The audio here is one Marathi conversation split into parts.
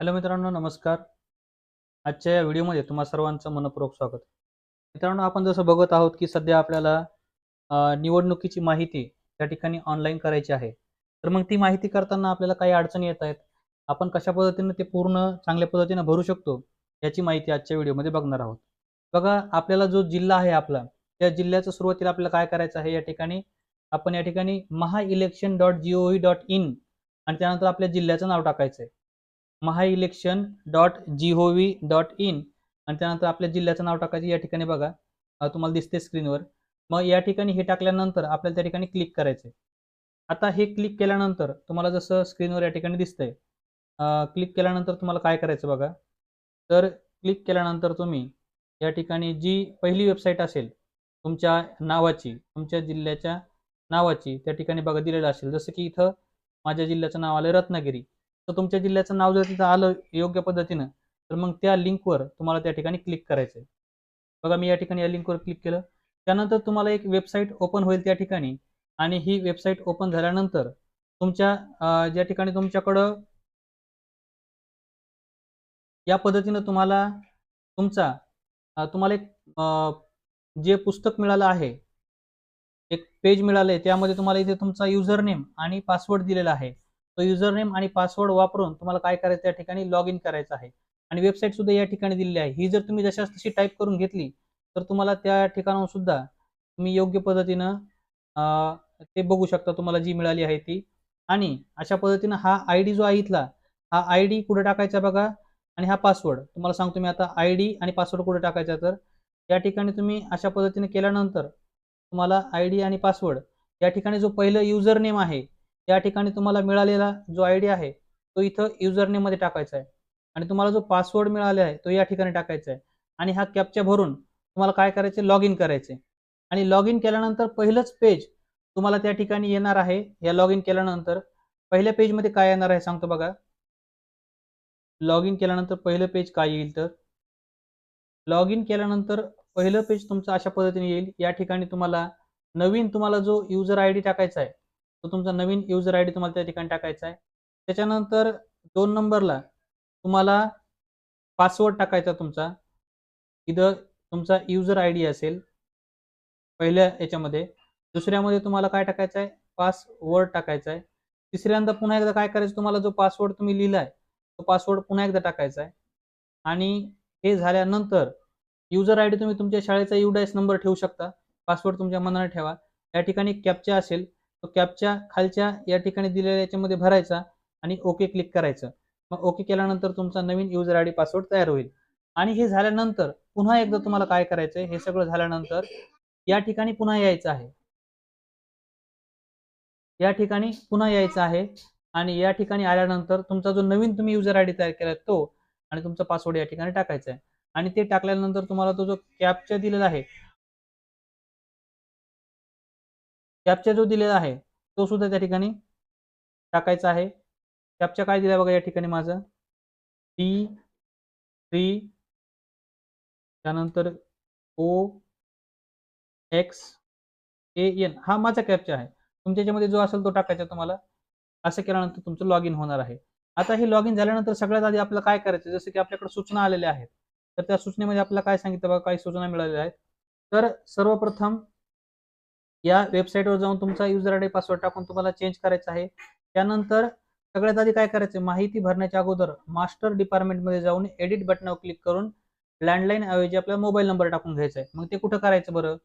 हॅलो मित्रांनो नमस्कार. आजच्या या व्हिडिओमध्ये तुम्हा सर्वांचं मनपूर्वक स्वागत. मित्रांनो आपण जसं बघत आहोत की सध्या आपल्याला निवडणुकीची माहिती त्या ठिकाणी ऑनलाईन करायची आहे. तर मग ती माहिती करताना आपल्याला काही अडचणी येत आहेत. आपण कशा पद्धतीने ते पूर्ण चांगल्या पद्धतीने भरू शकतो याची माहिती आजच्या व्हिडिओमध्ये बघणार आहोत. बघा आपल्याला जो जिल्हा आहे आपला त्या जिल्ह्याचं सुरुवातीला आपल्याला काय करायचं आहे या ठिकाणी? आपण या ठिकाणी Maha election dot G O V dot in आणि त्यानंतर आपल्या जिल्ह्याचं नाव टाकायचं आहे Maha election dot G O V dot in. आणि त्यानंतर आपल्या जिल्ह्याचं नाव टाकायचं या ठिकाणी बघा. तुम्हाला दिसते स्क्रीनवर. मग या ठिकाणी हे टाकल्यानंतर आपल्याला त्या ठिकाणी क्लिक करायचे आता हे क्लिक केल्यानंतर तुम्हाला जसं स्क्रीनवर या ठिकाणी दिसतंय क्लिक केल्यानंतर तुम्हाला काय करायचं बघा? तर क्लिक केल्यानंतर तुम्ही या ठिकाणी जी पहिली वेबसाईट असेल तुमच्या नावाची तुमच्या जिल्ह्याच्या नावाची त्या ठिकाणी बघा दिलेलं असेल. जसं की इथं माझ्या जिल्ह्याचं नाव आलं रत्नागिरी. तर तुमच्या जिल्ह्याचं नाव जर तिथं आलं योग्य पद्धतीनं तर मग त्या लिंकवर तुम्हाला त्या ठिकाणी क्लिक करायचं आहे बघा मी या ठिकाणी या लिंकवर क्लिक केलं. त्यानंतर तुम्हाला एक वेबसाईट ओपन होईल त्या ठिकाणी आणि ही वेबसाईट ओपन झाल्यानंतर तुमच्या ज्या ठिकाणी तुमच्याकडं या पद्धतीनं तुम्हाला तुमचा तुम्हाला एक जे पुस्तक मिळालं आहे एक पेज मिळालं आहे त्यामध्ये तुम्हाला इथे तुमचा युजर नेम आणि पासवर्ड दिलेला आहे. तो युजर नेम आणि पासवर्ड वापरून तुम्हाला काय करायचं त्या ठिकाणी लॉग इन करायचं आहे. आणि वेबसाईट सुद्धा या ठिकाणी दिलेली आहे. ही जर तुम्ही जशाच तशी टाईप करून घेतली तर तुम्हाला त्या ठिकाणाहून सुद्धा तुम्ही योग्य पद्धतीनं ते बघू शकता तुम्हाला जी मिळाली आहे ती. आणि अशा पद्धतीनं हा आय डी जो आहे इथला हा आय डी कुठे टाकायचा बघा आणि हा पासवर्ड तुम्हाला सांगतो मी आता आय डी आणि पासवर्ड कुठे टाकायचा तर या ठिकाणी तुम्ही अशा पद्धतीने केल्यानंतर तुम्हाला आय डी आणि पासवर्ड या ठिकाणी जो पहिलं युजर नेम आहे या ठिकाणी तुम्हाला मिळालेला जो आय डी आहे तो इथं युजर नेममध्ये टाकायचा आहे. आणि तुम्हाला जो पासवर्ड मिळाला आहे तो या ठिकाणी टाकायचा आहे. आणि हा कॅपच्या भरून तुम्हाला काय करायचं? लॉग इन करायचे. आणि लॉग इन केल्यानंतर पहिलंच पेज तुम्हाला त्या ठिकाणी येणार आहे. या लॉग इन केल्यानंतर पहिल्या पेजमध्ये काय येणार आहे सांगतो बघा. लॉग इन केल्यानंतर पहिलं पेज काय येईल तर? लॉग इन केल्यानंतर पहिलं पेज तुमचं अशा पद्धतीने येईल. या ठिकाणी तुम्हाला नवीन तुम्हाला जो युजर आय डी टाकायचा आहे तो तुमचा नवीन युजर आय डी तुम्हाला त्या ठिकाणी टाकायचा आहे. त्याच्यानंतर दोन नंबरला तुम्हाला पासवर्ड टाकायचा तुमचा. इथं तुमचा युजर आय डी असेल पहिल्या याच्यामध्ये. दुसऱ्यामध्ये तुम्हाला काय टाकायचं आहे? पासवर्ड टाकायचा आहे. तिसऱ्यांदा पुन्हा एकदा काय करायचं? तुम्हाला जो पासवर्ड तुम्ही लिहिलाय तो पासवर्ड पुन्हा एकदा टाकायचा आहे. आणि हे झाल्यानंतर युजर आय डी तुम्ही तुमच्या शाळेचा युडायस नंबर ठेवू शकता. पासवर्ड तुमच्या मनाने ठेवा. या ठिकाणी कॅपचा असेल. तो कॅपच्या खालच्या या ठिकाणी दिलेल्या याच्यामध्ये भरायचा आणि ओके क्लिक करायचं. मग ओके केल्यानंतर तुमचा नवीन युजर आय डी पासवर्ड तयार होईल. आणि हे झाल्यानंतर पुन्हा एकदा तुम्हाला काय करायचं हे सगळं झाल्यानंतर या ठिकाणी पुन्हा यायचं आहे. या ठिकाणी पुन्हा यायचं आहे आणि या ठिकाणी आल्यानंतर तुमचा जो नवीन तुम्ही युजर आय डी तयार केला तो आणि तुमचा पासवर्ड या ठिकाणी टाकायचा आहे. आणि ते टाकल्यानंतर तुम्हाला तो जो कॅपच्या दिलेला आहे कॅपचा जो दिलेला आहे तो सुद्धा त्या ठिकाणी टाकायचा आहे. कॅपचा काय दिला बघा या ठिकाणी माझं? टी थ्री त्यानंतर ओ एक्स ए एन हा माझा कॅपचा आहे. तुमच्या याच्यामध्ये जो असेल तो टाकायचा तुम्हाला. असं केल्यानंतर तुमचं लॉग इन होणार आहे. आता हे लॉग इन झाल्यानंतर सगळ्यात आधी आपल्याला काय करायचं? जसं की आपल्याकडे सूचना आलेल्या आहेत. तर त्या सूचनेमध्ये आपल्याला काय सांगितलं बघा? काही सूचना मिळालेल्या आहेत. तर सर्वप्रथम या वेबसाईटवर जाऊन तुमचा युजर आय डी पासवर्ड टाकून तुम्हाला चेंज करायचा आहे. त्यानंतर सगळ्यात आधी काय करायचं माहिती भरण्याच्या अगोदर मास्टर डिपार्टमेंटमध्ये जाऊन एडिट बटनावर क्लिक करून लँडलाईन ऐवजी आपला मोबाईल नंबर टाकून घ्यायचा आहे. मग ते कुठं करायचं बरं?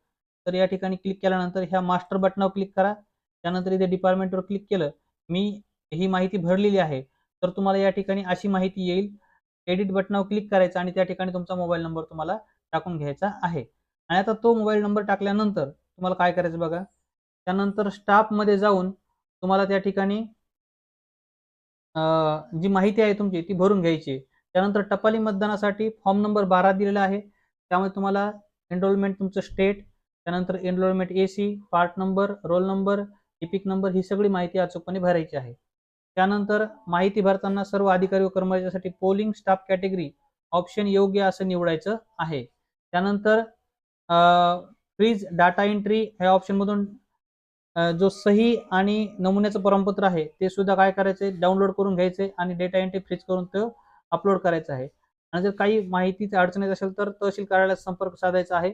तर या ठिकाणी क्लिक केल्यानंतर ह्या मास्टर बटनावर क्लिक करा. त्यानंतर इथे डिपार्टमेंटवर क्लिक केलं मी ही माहिती भरलेली आहे. तर तुम्हाला या ठिकाणी अशी माहिती येईल. एडिट बटनावर क्लिक करायचं आणि त्या ठिकाणी तुमचा मोबाईल नंबर तुम्हाला टाकून घ्यायचा आहे. आणि आता तो मोबाईल नंबर टाकल्यानंतर तुम्हाला काय करायचं बघा? त्यानंतर स्टाफमध्ये जाऊन तुम्हाला त्या ठिकाणी जी माहिती आहे तुमची ती भरून घ्यायची. त्यानंतर टपाली मतदानासाठी फॉर्म नंबर बारा दिलेला आहे. त्यामुळे तुम्हाला एनरोलमेंट तुमचं स्टेट त्यानंतर enrolment A C part number roll number EPIC number ही सगळी माहिती अचूकपणे भरायची आहे. त्यानंतर माहिती भरताना सर्व अधिकारी व कर्मचाऱ्यांसाठी पोलिंग स्टाफ कॅटेगरी ऑप्शन योग्य असं निवडायचं आहे. त्यानंतर फ्रीज डाटा एंट्री ह्या ऑप्शनमधून जो सही आणि नमुन्याचं प्रमाणपत्र आहे ते सुद्धा काय करायचे डाउनलोड करून घ्यायचे आणि डेटा एंट्री फ्रीज करून तो अपलोड करायचं आहे. आणि जर काही माहितीची अडचण येत असेल तर तहसील कार्यालयात संपर्क साधायचा आहे.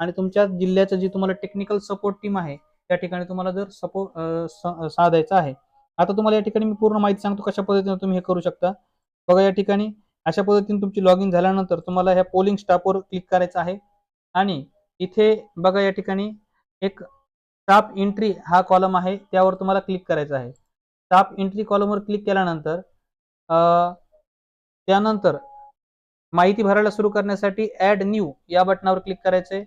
आणि तुमच्या जिल्ह्याचं जी तुम्हाला टेक्निकल सपोर्ट टीम आहे त्या ठिकाणी तुम्हाला जर सपोर्ट साधायचा आहे. आता तुम्हाला या ठिकाणी मी पूर्ण माहिती सांगतो कशा पद्धतीने तुम्ही हे करू शकता. बघा या ठिकाणी अशा पद्धतीने तुमची लॉग इन झाल्यानंतर तुम्हाला ह्या पोलिंग स्टाफवर क्लिक करायचं आहे. आणि इथे बघा या ठिकाणी एक स्टाफ एंट्री हा कॉलम आहे त्यावर तुम्हाला क्लिक करायचं आहे. स्टाफ एंट्री कॉलमवर क्लिक केल्यानंतर त्यानंतर माहिती भरायला सुरू करण्यासाठी ऍड न्यू या बटनावर क्लिक करायचं आहे.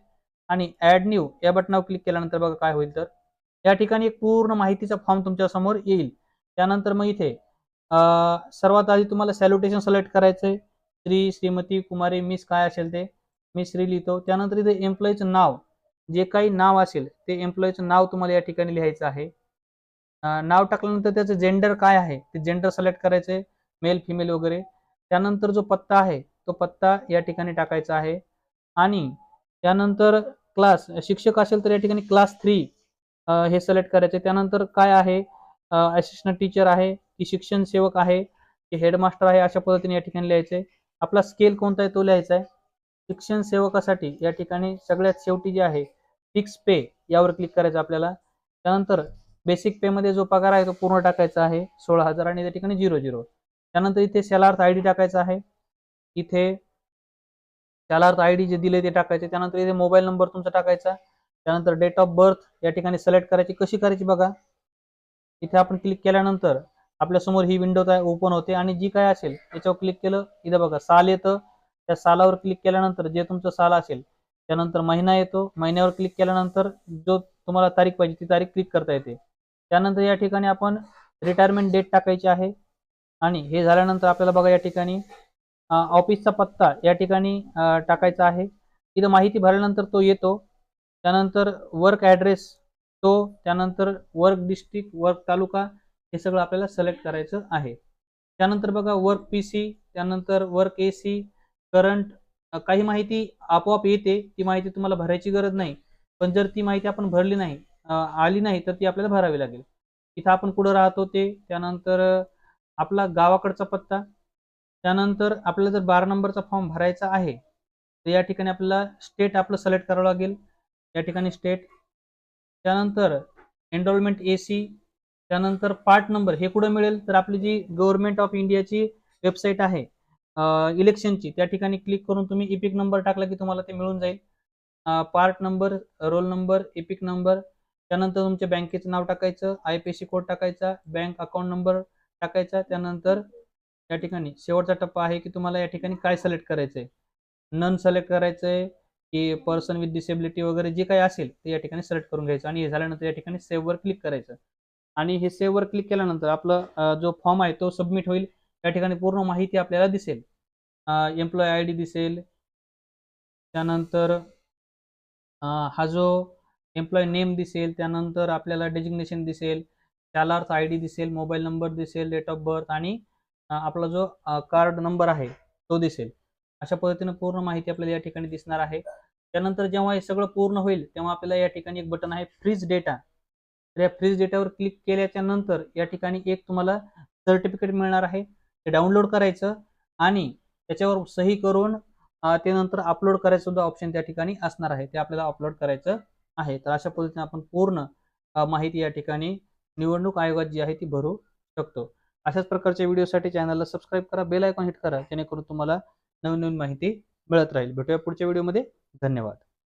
आणि ऍड न्यू या बटनावर क्लिक केल्यानंतर बघा काय होईल तर या ठिकाणी एक पूर्ण माहितीचा फॉर्म तुमच्यासमोर येईल. त्यानंतर मग इथे सर्वात आधी तुम्हाला सॅल्युटेशन सिलेक्ट करायचं आहे. श्री श्रीमती कुमारी मिस काय असेल ते. मी श्री लिहितो. त्यानंतर इथे एम्प्लॉईचं नाव. जे काही नाव असेल ते एम्प्लॉईचं नाव तुम्हाला या ठिकाणी लिहायचं आहे. नाव टाकल्यानंतर त्याचं जेंडर काय आहे? ते जेंडर सिलेक्ट करायचंय मेल फिमेल वगैरे. त्यानंतर जो पत्ता आहे तो पत्ता या ठिकाणी टाकायचा आहे. आणि त्यानंतर क्लास शिक्षक असेल तर या ठिकाणी क्लास थ्री हे सिलेक्ट करायचे त्यानंतर काय आहे? असिस्टंट टीचर आहे की शिक्षण सेवक आहे की हेडमास्टर आहे अशा पद्धतीने या ठिकाणी लिहायचे आपला स्केल कोणता आहे तो लिहायचा आहे शिक्षण सेवकासाठी या ठिकाणी सगळ्यात शेवटी जे आहे फिक्स पे यावर क्लिक करायचं आपल्याला. त्यानंतर बेसिक पे मध्ये जो पगार आहे तो पूर्ण टाकायचा आहे सोळा हजार आणि त्या ठिकाणी झिरो झिरो त्यानंतर इथे सेलार्थ आय डी टाकायचा आहे. इथे सॅलार्थ आय डी जे दिले ते टाकायचे. त्यानंतर इथे मोबाईल नंबर तुमचा टाकायचा. त्यानंतर डेट ऑफ बर्थ या ठिकाणी सिलेक्ट करायची. कशी करायची बघा. इथे आपण क्लिक केल्यानंतर आपल्यासमोर ही विंडो ओपन होते आणि जी काय असेल याच्यावर क्लिक केलं. इथं बघा साल येतं त्या सालावर क्लिक केल्यानंतर जे तुमचं साल असेल त्यानंतर महिना येतो. महिन्यावर क्लिक केल्यानंतर जो तुम्हाला तारीख पाहिजे ती तारीख क्लिक करता येते. त्यानंतर या ठिकाणी आपण रिटायरमेंट डेट टाकायची आहे. आणि हे झाल्यानंतर आपल्याला बघा या ठिकाणी ऑफिसचा पत्ता या ठिकाणी टाकायचा आहे. तिथं माहिती भरल्यानंतर तो येतो. त्यानंतर वर्क ॲड्रेस तो त्यानंतर वर्क डिस्ट्रिक्ट वर्क तालुका हे सगळं आपल्याला सिलेक्ट करायचं आहे. त्यानंतर बघा वर्क पी सी त्यानंतर वर्क ए सी करंट काही माहिती आपोआप येते ती माहिती तुम्हाला भरायची गरज नाही. पण जर ती माहिती आपण भरली नाही आली नाही तर ती आपल्याला भरावी लागेल. इथं आपण कुठं राहतो ते त्यानंतर आपला गावाकडचा पत्ता त्यानंतर आपल्याला जर बारा नंबरचा फॉर्म भरायचा आहे तर या ठिकाणी आपल्याला स्टेट आपलं सिलेक्ट करावं लागेल. या ठिकाणी स्टेट त्यानंतर एनरोलमेंट ए सी त्यानंतर पार्ट नंबर हे कुठं मिळेल? तर आपली जी गव्हर्नमेंट ऑफ इंडियाची वेबसाईट आहे इलेक्शनची त्या ठिकाणी क्लिक करून तुम्ही इपिक नंबर टाकला की तुम्हाला ते मिळून जाईल. Part number roll number EPIC number त्यानंतर तुमच्या बँकेचं नाव टाकायचं आय पी सी कोड टाकायचा बँक अकाउंट नंबर टाकायचा त्यानंतर या ठिकाणी शेवटचा टप्पा आहे की तुम्हाला या ठिकाणी काय सिलेक्ट करायचं आहे नन सिलेक्ट करायचं आहे की पर्सन विथ डिसेबिलिटी वगैरे जे काही असेल ते या ठिकाणी सिलेक्ट करून घ्यायचं आणि हे झाल्यानंतर या ठिकाणी सेव्हवर क्लिक करायचं. आणि हे सेव्हवर क्लिक केल्यानंतर आपलं जो फॉर्म आहे तो सबमिट होईल. या ठिकाणी पूर्ण माहिती आपल्याला दिसेल. एम्प्लॉय आय डी दिसेल. त्यानंतर हा जो एम्प्लॉय नेम दिसेल त्यानंतर आपल्याला डेजिग्नेशन दिसेल त्याला आय डी दिसेल मोबाईल नंबर दिसेल डेट ऑफ बर्थ आणि आपला जो कार्ड नंबर आहे तो दिसेल. अशा पद्धतीनं पूर्ण माहिती आपल्याला या ठिकाणी दिसणार आहे. त्यानंतर जेव्हा हे सगळं पूर्ण होईल तेव्हा आपल्याला या ठिकाणी एक बटन आहे फ्रीज डेटा तर या फ्रीज डेटावर क्लिक केल्याच्यानंतर या ठिकाणी एक तुम्हाला सर्टिफिकेट मिळणार आहे. ते डाउनलोड करायचं आणि त्याच्यावर सही करून ते नंतर अपलोड करायचं सुद्धा ऑप्शन त्या ठिकाणी असणार आहे. ते आपल्याला अपलोड करायचं आहे. तर अशा पद्धतीने आपण पूर्ण माहिती या ठिकाणी निवडणूक आयोगात जी आहे ती भरू शकतो. अशाच प्रकारच्या व्हिडिओसाठी चॅनलला सबस्क्राईब करा बेल आयकॉन हिट करा जेणेकरून तुम्हाला नवीन नवीन माहिती मिळत राहील. भेटूया पुढच्या व्हिडिओमध्ये. धन्यवाद.